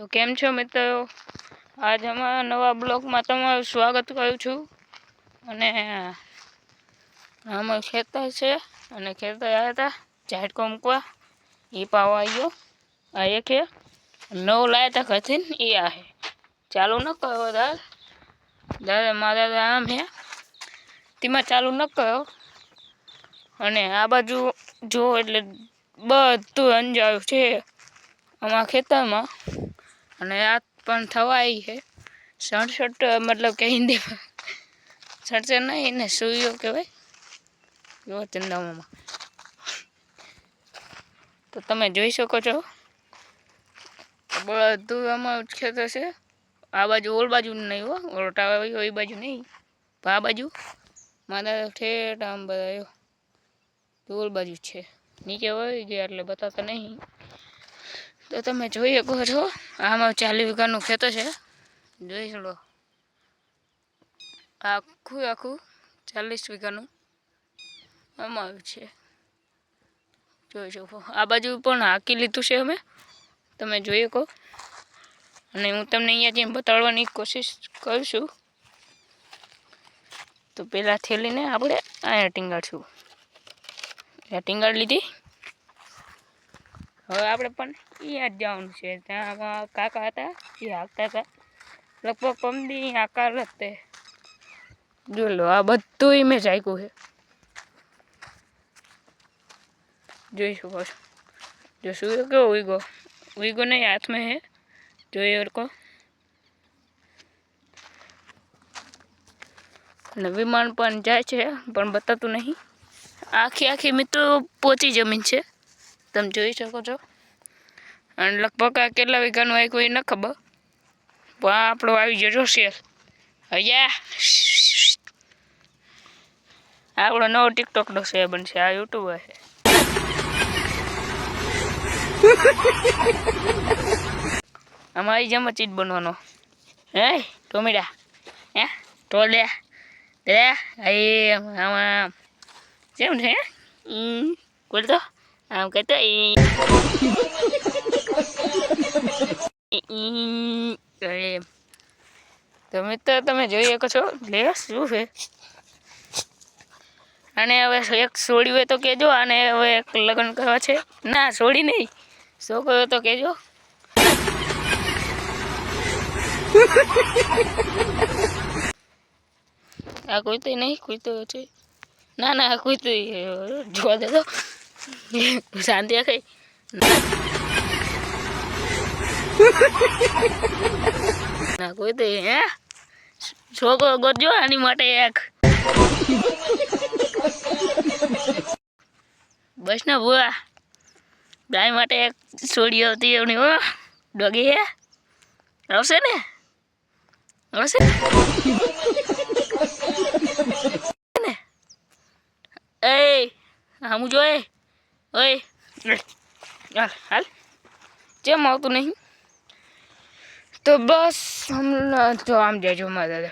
તો કેમ છો મિત્રો? આજ અમારા નવા બ્લોગમાં તમારું સ્વાગત કરું છું. અને આમાં ખેતર છે અને ખેતર આવ્યા હતા ઝાટકો મૂકવા. એ પાવા આવ્યો આ એક નવ લાયા હતા ઘરથી એ આ ચાલુ ન કરો દાદ. દાદા, મારા આમ હે. તેમાં ચાલુ ન કરો અને આ બાજુ જો એટલે બધું અંજાયું છે. અમારા ખેતરમાં અને આ પણ થવા આવી છે. સડસઠ, મતલબ કે હિન્દીમાં સડસઠ નહીં ને સુયો કહેવાય. જો ચંદામામાં. તો તમે જોઈ શકો છો. બધું જ ખેતર છે. આ બાજુ ઓલ બાજુ નહીં હો. ઓલટા હોય એ બાજુ નહીં. આ બાજુ મારા ઠેઠ આમ બધા ઓલ બાજુ છે. નીચે હોય ગયા એટલે બતાવતા નહીં. તો તમે જોઈ શકો છો, આમાં ચાલીસ વીઘાનું ખેતર છે. જોઈ શકો આખું આખું ચાલીસ વીઘાનું આમાં આવ્યું છે. જોઈ શકો. આ બાજુ પણ હાંકી લીધું છે અમે. તમે જોઈ શકો. અને હું તમને અહીંયા જેમ બતાડવાની કોશિશ કરું છું. તો પહેલાં થેલીને આપણે અહીંયા ટીંગાડશું. ટીંગાડ લીધી. હવે આપણે પણ અહીંયા જ જવાનું છે. ત્યાં આમાં કાકા હતા, એ હાંકતા હતા. લગભગ પમદી આકાર જ તે. જોઈ લો, આ બધું ઇમેજ આપ્યું છે. જોઈ શકો છો જો શું કેવો ઉઈગો? ઉઈગો નહીં, હાથમાં હે. જોઈ શકો અને વિમાન પણ જાય છે, પણ બતાતું નહીં. આખી આખી મિત્રો પોચી જમીન છે. તમે જોઈ શકો છો. અને લગભગ આ કેટલા વીઘાનું આવ્યું કોઈ ન ખબર. પણ આપણો આવી જજો શેર. હૈયા. આપણો નવો ટિકટોકનો શેર બનશે. આ યુટ્યુબર છે. અમારી જેમ જમ ચીજ બનવાનો. હે, ટોમેટા. હે, ટોલે. દે આમ. આમ. કેમ છે હમ, બોલ તો. આમ કહેતો એમ તો તમે જોઈ શકો છો લે શું છે અને હવે એક સોડી હોય તો કહેજો અને હવે એક લગ્ન કરવા છે ના સોડી નહીં છોકરો હોય તો કહેજો આ કોઈ તો નહીં કોઈ તો છે ના ના કોઈ તો જોવા દે તો શાંતિ રાખે ના કોઈ તો હે છોકરો ગોતજો આની માટે એક બસ ને ભૂવા ગાય માટે એક છોડી આવતી એમની હો ડોગી હે આવશે ને આવશે ને એ હમું જોએ ओए हाल। जो मौ तो नहीं। तो बस हम तो हम जाए जो माता दे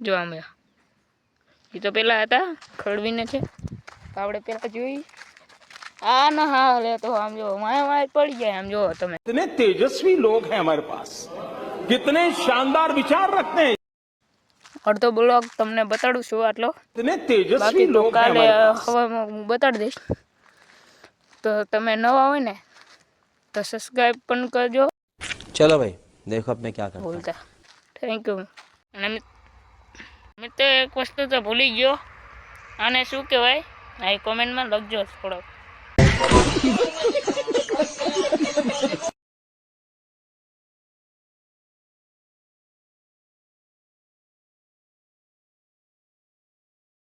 जो हम ये तो पहला है था खड़वी ने थे। पहला तो जो ही आ ना हाल है तो हम जो, माय माय पड़ गए हम जो तो मैं इतने तेजस्वी लोग हैं हमारे पास। कितने शानदार विचार रखते हैं। અડધો બ્લોગ તમને બતાડું છું આટલો. બાકી તો કાલે હવામાં હું બતાડી દઈશ. તો તમે નવા હોય ને તો સબસ્ક્રાઈબ પણ કરજો. ચલો ભાઈ દેખો આપને ક્યાં કરતા બોલતા થેન્ક યુ અને મિત્ર એક વસ્તુ તો ભૂલી ગયો. આને શું કહેવાય? આ કોમેન્ટમાં લખજો થોડોક.